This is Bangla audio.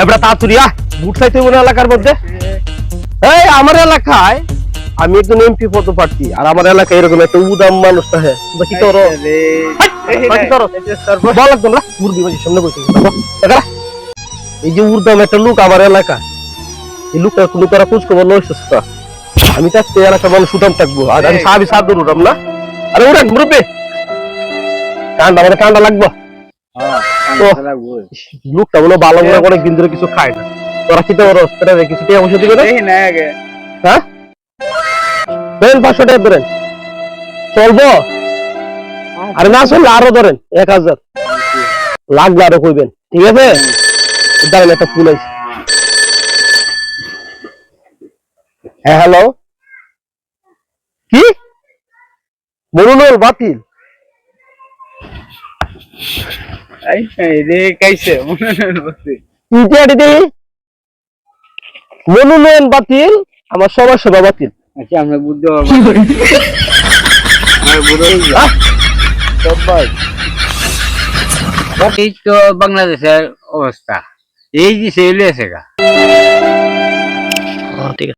এবার তাড়াতাড়ি আহ বুট চাইতে এলাকার মধ্যে। এই আমার এলাকায় আমি একজন এমপি পদ প্রার্থী আর আমার এলাকায় এরকম একটা উদাম মানুষ থাকে। বল একদম মুরগি সামনে বসে। এই যে উর্দাম একটা লোক আমার এলাকা এই লোকটা কোনো তারা খোঁজ খবর লইছিস তো আমি থাকতে এলাকার মানুষ থাকব আর আমি সাহাবি সাহায্য উঠাম না আরে মুরব্বী। কান্ডা মানে কান্ডা লাগবো। লোকটা হয় ভালো মনে করে ধরে কিছু খায় না। তোরা তোরা কিছু টাকা পয়সা দিবে না হ্যাঁ? ধরেন পাঁচশো টাকা ধরেন। চলবো? আরে না চললে আরও ধরেন এক হাজার। লাগবে আরও কইবেন ঠিক আছে? দাঁড়ান একটা ফুল আছে। হ্যাঁ হ্যালো? কি? মরুনল বাতিল? মনোনয়ন বাতিল আমার সবার সেবা বাতিল। আমরা বুঝতে পারব এই তো বাংলাদেশের অবস্থা। এই যে সেগুলো আছে গা ঠিক আছে।